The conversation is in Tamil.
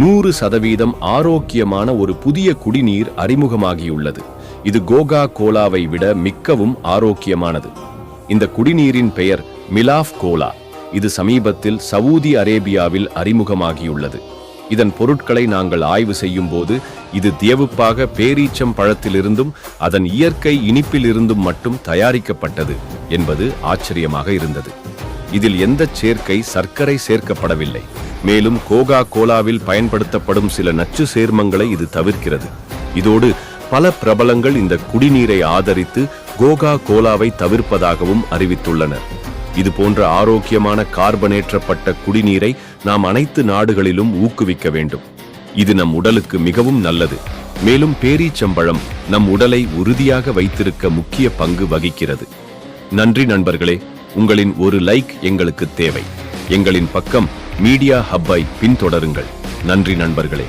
நூறு சதவீதம் ஆரோக்கியமான ஒரு புதிய குடிநீர் அறிமுகமாகியுள்ளது. இது கோகா கோலாவை விட மிக்கவும் ஆரோக்கியமானது. இந்த குடிநீரின் பெயர் மிலாஃப் கோலா. இது சமீபத்தில் சவூதி அரேபியாவில் அறிமுகமாகியுள்ளது. இதன் பொருட்களை நாங்கள் ஆய்வு செய்யும் போது இது தேவுப்பாக பேரீச்சம் பழத்திலிருந்தும் அதன் இயற்கை இனிப்பிலிருந்தும் மட்டும் தயாரிக்கப்பட்டது என்பது ஆச்சரியமாக இருந்தது. இதில் எந்த சேர்க்கை சர்க்கரை சேர்க்கப்படவில்லை. மேலும் கோகா கோலாவில் பயன்படுத்தப்படும் சில நச்சு சேர்மங்களை இது தவிர்க்கிறது. இதோடு பல பிரபலங்கள் இந்த குடிநீரை ஆதரித்து கோகா கோலாவை தவிர்ப்பதாகவும் அறிவித்துள்ளனர். இது போன்ற ஆரோக்கியமான கார்பனேற்றப்பட்ட குடிநீரை நாம் அனைத்து நாடுகளிலும் ஊக்குவிக்க வேண்டும். இது நம் உடலுக்கு மிகவும் நல்லது. மேலும் பேரீச்சம்பழம் நம் உடலை உறுதியாக வைத்திருக்க முக்கிய பங்கு வகிக்கிறது. நன்றி நண்பர்களே உங்களின் ஒரு லைக் எங்களுக்கு தேவை. எங்களின் பக்கம் மீடியா ஹப்பை பின்தொடருங்கள். நன்றி நண்பர்களே.